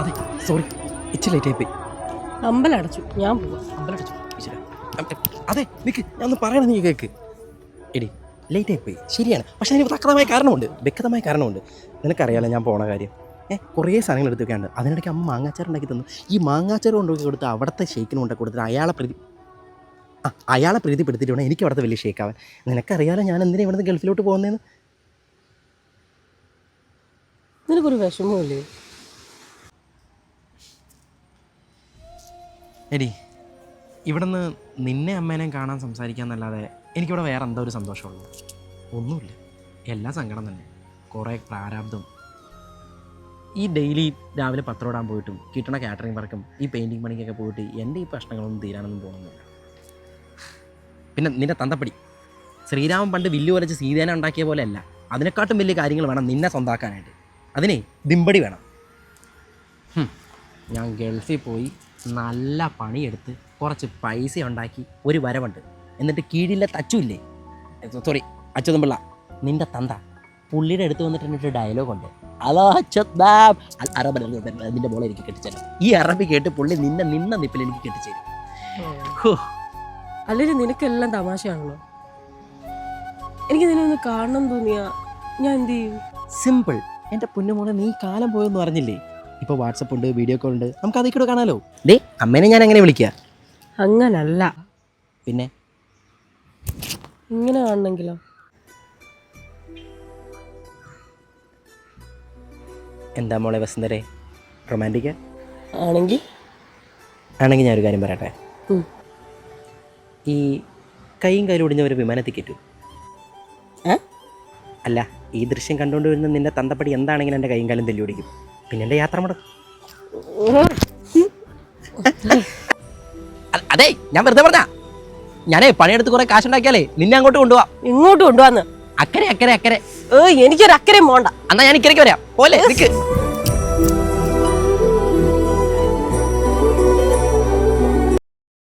അതെ സോറി ഇച്ചിരി ലേറ്റ് ആയിപ്പോയി. അമ്പലം അടച്ചു ഞാൻ പോവാം. അമ്പലടിച്ചു. അടച്ചു അം, അതെ നിക്ക് ഞാൻ ഒന്ന് പറയണ നീ കേക്ക്. എടി ലേറ്റ് ആയിപ്പോയി. ശരിയാണ്. പക്ഷെ അതിന് തക്കതമായ കാരണമുണ്ട്. വ്യക്തമായ കാരണമുണ്ട്. നിനക്കറിയാലോ ഞാൻ പോണ കാര്യം. ഏ കുറേ സാധനങ്ങൾ എടുത്തൊക്കെയാണ് വെക്കാണ്ട് അതിനിടയ്ക്ക് അമ്മ മാങ്ങാച്ചാർ ഉണ്ടാക്കി തന്നു. ഈ മാങ്ങാച്ചാർ കൊണ്ടുപോയി കൊടുത്ത് അവിടുത്തെ ഷെയ്ക്കിന് കൊണ്ടു കൊടുത്തിട്ട് അയാളെ പ്രതി ആ അയാളെ പ്രീതിപ്പെടുത്തിയിട്ട് വേണം എനിക്ക് അവിടുത്തെ വലിയ ഷേക്കാവാൻ നിനക്കറിയാലോ ഞാൻ എന്തിനാ ഇവിടുന്ന് ഗൾഫിലോട്ട് പോകുന്നതെന്ന് നിനക്കൊരു വിഷമമില്ലേ എടി ഇവിടുന്ന് നിന്നെ അമ്മേനെയും കാണാൻ സംസാരിക്കാന്നല്ലാതെ എനിക്കിവിടെ വേറെ എന്തോ ഒരു സന്തോഷമുള്ളൂ. ഒന്നുമില്ല. എല്ലാ സങ്കടം തന്നെ. കുറേ പ്രാരാബ്ദം. ഈ ഡെയിലി രാവിലെ പത്രോടാൻ പോയിട്ടും കിട്ടണ കാറ്ററിംഗ് വർക്കും ഈ പെയിന്റിങ് പണിക്കൊക്കെ പോയിട്ട് എന്റെ ഈ പ്രശ്നങ്ങളൊന്നും തീരാനൊന്നും പോകുന്നില്ല. പിന്നെ നിന്റെ തന്തപ്പടി. ശ്രീരാമൻ പണ്ട് വില്ലു വരച്ച് സീതേനെ ഉണ്ടാക്കിയ പോലെ അല്ല അതിനെക്കാട്ടും വലിയ കാര്യങ്ങൾ വേണം നിന്നെ സ്വന്താക്കാനായിട്ട്. അതിനെ ദിമ്പടി വേണം. ഞാൻ ഗൾഫിൽ പോയി നല്ല പണിയെടുത്ത് കുറച്ച് പൈസ ഉണ്ടാക്കി ഒരു വരവുണ്ട്. എന്നിട്ട് കീഴിലെ തച്ചുമില്ലേ സോറി അച്യുതൻ പിള്ള നിന്റെ തന്ത. പുള്ളിയുടെ അടുത്ത് വന്നിട്ട് എന്നിട്ട് ഡയലോഗ് ഉണ്ട്. അറബ് നിന്റെ മോളെ എനിക്ക് കെട്ടിച്ചേരാം. ഈ അറബി കേട്ട് പുള്ളി നിന്നെ നിന്ന നിപ്പിൽ എനിക്ക് കെട്ടിച്ചേരും. അല്ലെങ്കിൽ നിനക്കെല്ലാം തമാശയാണല്ലോ. എനിക്ക് നിന്നെ ഒന്ന് കാണണം തോന്നിയാ ഞാൻ എന്ത് ചെയ്യും? സിമ്പിൾ. എന്റെ പൊന്നുമോളെ നീ കാലം പോയെന്ന് പറഞ്ഞില്ലേ? ഇപ്പോൾ വാട്സപ്പ് ഉണ്ട് വീഡിയോ കോൾ ഉണ്ട്. നമുക്ക് അതിൽ കൂടെ കാണാലോ? ഡേ അമ്മേനെ ഞാൻ എങ്ങനെ വിളിക്കുക അങ്ങനല്ല. പിന്നെ? ഇങ്ങനെ കാണണമെങ്കിലോ? എന്താ മോളെ വസന്തരേ റൊമാന്റിക്ക? ആണെങ്കിൽ? ആണെങ്കിൽ ഞാനൊരു കാര്യം പറയട്ടെ. ഈ കൈയും കയ്യിലും ഒടിഞ്ഞവർ വിമാനത്തിൽ കയറ്റും? അല്ല ഈ ദൃശ്യം കണ്ടുകൊണ്ട് വരുന്ന നിന്റെ തന്തപ്പടി എന്താണെങ്കിലും എന്റെ കൈയും കാലം തെല്ലി ഓടിക്കും. പിന്നെ എന്റെ യാത്ര മുടക്കും. അതെ ഞാൻ വെറുതെ പറഞ്ഞ ഞാനേ പണിയെടുത്ത് കുറെ കാശുണ്ടാക്കിയാലേ നിന്നെ അങ്ങോട്ട് കൊണ്ടുപോവാ. ഇങ്ങോട്ട് കൊണ്ടുപോവാന്ന് അക്കരെ അക്കരെ അക്കരെ. ഏ എനിക്കൊരു അക്കരെ പോണ്ട. എന്നാ ഞാൻ ഇക്കരയ്ക്ക് വരാം. പോലെ നിക്ക്.